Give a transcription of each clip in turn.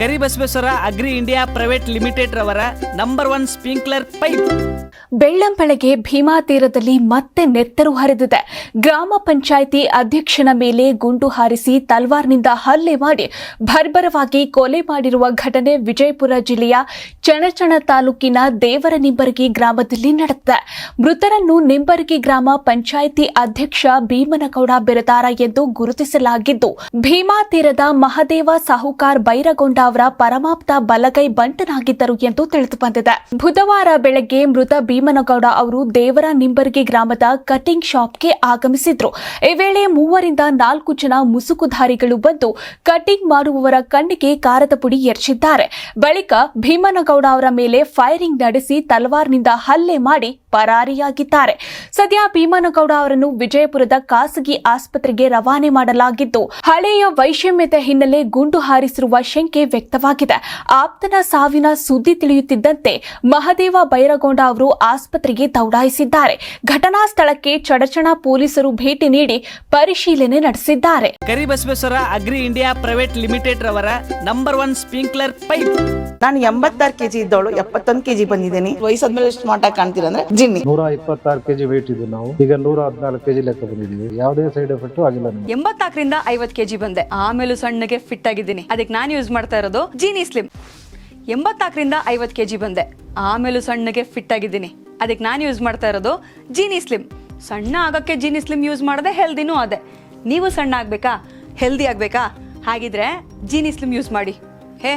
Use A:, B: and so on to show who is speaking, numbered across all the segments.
A: Karibasaveshwara agri India private limited ರವರ number one sprinkler pipe.
B: ಬೆಳ್ಳಂಬೆಳಗ್ಗೆ ಭೀಮಾ ತೀರದಲ್ಲಿ ಮತ್ತೆ ನೆತ್ತರು ಹರಿದಿದೆ. ಗ್ರಾಮ ಪಂಚಾಯಿತಿ ಅಧ್ಯಕ್ಷನ ಮೇಲೆ ಗುಂಡು ಹಾರಿಸಿ ತಲ್ವಾರ್ನಿಂದ ಹಲ್ಲೆ ಮಾಡಿ ಭರ್ಬರವಾಗಿ ಕೊಲೆ ಮಾಡಿರುವ ಘಟನೆ ವಿಜಯಪುರ ಜಿಲ್ಲೆಯ ಚಣಚಣ ತಾಲೂಕಿನ ದೇವರ ನಿಂಬರಗಿ ಗ್ರಾಮದಲ್ಲಿ ನಡೆದಿದೆ. ಮೃತರನ್ನು ನಿಂಬರಗಿ ಗ್ರಾಮ ಪಂಚಾಯಿತಿ ಅಧ್ಯಕ್ಷ ಭೀಮನಗೌಡ ಬೆರದಾರ ಎಂದು ಗುರುತಿಸಲಾಗಿದ್ದು, ಭೀಮಾ ತೀರದ ಮಹದೇವ ಸಾಹುಕಾರ್ ಬೈರಗೊಂಡ ಅವರ ಪರಮಾಪ್ತ ಬಲಗೈ ಬಂಟನಾಗಿದ್ದರು ಎಂದು ತಿಳಿದು ಬಂದಿದೆ ಬುಧವಾರ ಬೆಳಗ್ಗೆ ಮೃತ ಭೀಮನಗೌಡ ಅವರು ದೇವರ ನಿಂಬರ್ಗಿ ಗ್ರಾಮದ ಕಟಿಂಗ್ ಶಾಪ್ಗೆ ಆಗಮಿಸಿದ್ರು. ಈ ವೇಳೆ ಮೂವರಿಂದ ನಾಲ್ಕು ಜನ ಮುಸುಕುಧಾರಿಗಳು ಬಂದು ಕಟಿಂಗ್ ಮಾಡುವವರ ಕಣ್ಣಿಗೆ ಕಾರದ ಪುಡಿ ಎರಚಿದ್ದಾರೆ. ಬಳಿಕ ಭೀಮನಗೌಡ ಅವರ ಮೇಲೆ ಫೈರಿಂಗ್ ನಡೆಸಿ ತಲವಾರ್ನಿಂದ ಹಲ್ಲೆ ಮಾಡಿ ಪರಾರಿಯಾಗಿದ್ದಾರೆ. ಸದ್ಯ ಭೀಮನಗೌಡ ಅವರನ್ನು ವಿಜಯಪುರದ ಖಾಸಗಿ ಆಸ್ಪತ್ರೆಗೆ ರವಾನೆ ಮಾಡಲಾಗಿದ್ದು ಹಳೆಯ ವೈಷಮ್ಯತೆ ಹಿನ್ನೆಲೆ ಗುಂಡು ಹಾರಿಸಿರುವ ಶಂಕೆ ವ್ಯಕ್ತವಾಗಿದೆ. ಆಪ್ತನ ಸಾವಿನ ಸುದ್ದಿ ತಿಳಿಯುತ್ತಿದ್ದಂತೆ ಮಹದೇವ ಬೈರಗೊಂಡ ಅವರು ಆಸ್ಪತ್ರೆಗೆ ದೌಡಾಯಿಸಿದ್ದಾರೆ. ಘಟನಾ ಸ್ಥಳಕ್ಕೆ ಚಡಚಣ ಪೊಲೀಸರು ಭೇಟಿ ನೀಡಿ ಪರಿಶೀಲನೆ ನಡೆಸಿದ್ದಾರೆ.
A: Karibasaveshwara agri India private limited ರವರ ನಂಬರ್ ಒನ್ ಸ್ಪ್ರಿಂಕ್ಲರ್ ಪೈಪ್.
C: ನಾನು ಎಂಬತ್ತಾರು ಕೆಜಿ ಇದ್ದವಳು ಎಪ್ಪತ್ತೊಂದು ಕೆಜಿ ಬಂದಿದ್ದೀನಿ. ವಯಸ್ಸಾದ್ಮೇಲೆ ಸ್ಮಾರ್ಟ್ ಆಗಿ ಕಾಣ್ತೀರಾ ಅಂದ್ರೆ ಜಿನ್ನಿ
D: ನೂರ ಇಪ್ಪತ್ತಾರು ಕೆಜಿ ವೇಟ್ ಇದ್ದು ನಾವು. ಈಗ ನೂರ ಹದಿನಾಲ್ಕು ಕೆಜಿ ಲೆಕ್ಕ ಬಂದಿದ್ದೀವಿ. ಯಾವುದೇ ಸೈಡ್ ಎಫೆಕ್ಟ್ ಆಗಿಲ್ಲ ನಮಗೆ.
E: ಎಂಬತ್ನಾಲ್ಕರಿಂದ ಐವತ್ ಕೆಜಿ ಬಂದೆ. ಆಮೇಲೂ ಸಣ್ಣಗೆ ಫಿಟ್ ಆಗಿದ್ದೀನಿ. ಅದಕ್ಕೆ ನಾನು ಯೂಸ್ ಮಾಡ್ತಾ ಇರೋದು ಜೀನಿ ಸ್ಲಿಮ್ ಎಂಬತ್ನಾಲ್ಕರಿಂದ ಐವತ್ ಕೆಜಿ ಬಂದೆ. ಆಮೇಲೂ ಸಣ್ಣಗೆ ಫಿಟ್ ಆಗಿದ್ದೀನಿ. ಅದಕ್ಕೆ ನಾನು ಯೂಸ್ ಮಾಡ್ತಾ ಇರೋದು ಜೀನಿ ಸ್ಲಿಮ್ ಸಣ್ಣ ಆಗಕ್ಕೆ ಜೀನಿ ಸ್ಲಿಮ್ ಯೂಸ್ ಮಾಡದೆ ಹೆಲ್ದಿನೂ ಅದೇ. ನೀವು ಸಣ್ಣ ಆಗಬೇಕಾ? ಹೆಲ್ದಿ ಆಗಬೇಕಾ? ಹಾಗಿದ್ರೆ ಜೀನಿ ಸ್ಲಿಮ್ ಯೂಸ್ ಮಾಡಿ. ಹೇ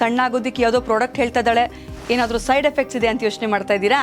E: ಸಣ್ಣ ಆಗೋದಿಕ್ಕೆ ಯಾವುದೋ ಪ್ರಾಡಕ್ಟ್ ಹೇಳ್ತಾ ಇದ್ದಾಳೆ. ಏನಾದರೂ ಸೈಡ್ ಎಫೆಕ್ಟ್ಸ್ ಇದೆ ಅಂತ ಯೋಚನೆ ಮಾಡ್ತಾ ಇದ್ದೀರಾ?